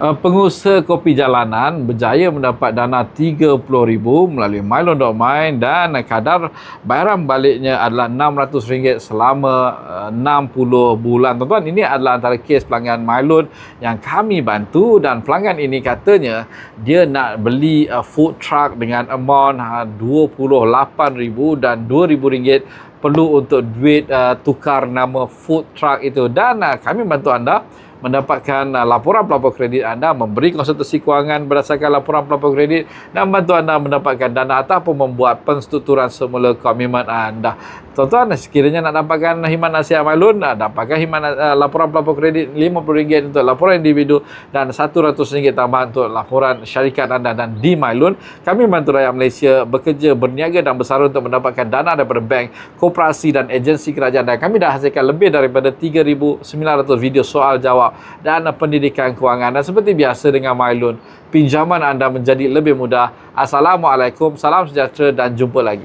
Uh, pengusaha kopi jalanan berjaya mendapat dana RM30,000 melalui Mylon.my dan kadar bayaran baliknya adalah RM600 selama uh, 60 bulan. Tuan-tuan, ini adalah antara kes pelanggan Mylon yang kami bantu dan pelanggan ini katanya dia nak beli uh, food truck dengan amount uh, RM28,000 dan RM2,000 perlu untuk duit uh, tukar nama food truck itu dan uh, kami bantu anda mendapatkan uh, laporan pelapor kredit anda, memberi konsultasi kewangan berdasarkan laporan pelapor kredit dan bantu anda mendapatkan dana ataupun membuat penstrukturan semula komitmen anda. Tuan-tuan, sekiranya nak dapatkan himan nasihat Mailun, dapatkan himan uh, laporan pelapor kredit RM50 untuk laporan individu dan RM100 tambahan untuk laporan syarikat anda dan di Mailun. Kami bantu rakyat Malaysia bekerja, berniaga dan bersara untuk mendapatkan dana daripada bank, koperasi dan agensi kerajaan dan kami dah hasilkan lebih daripada 3,900 video soal jawab dan pendidikan kewangan dan seperti biasa dengan Mailun, pinjaman anda menjadi lebih mudah. Assalamualaikum, salam sejahtera dan jumpa lagi.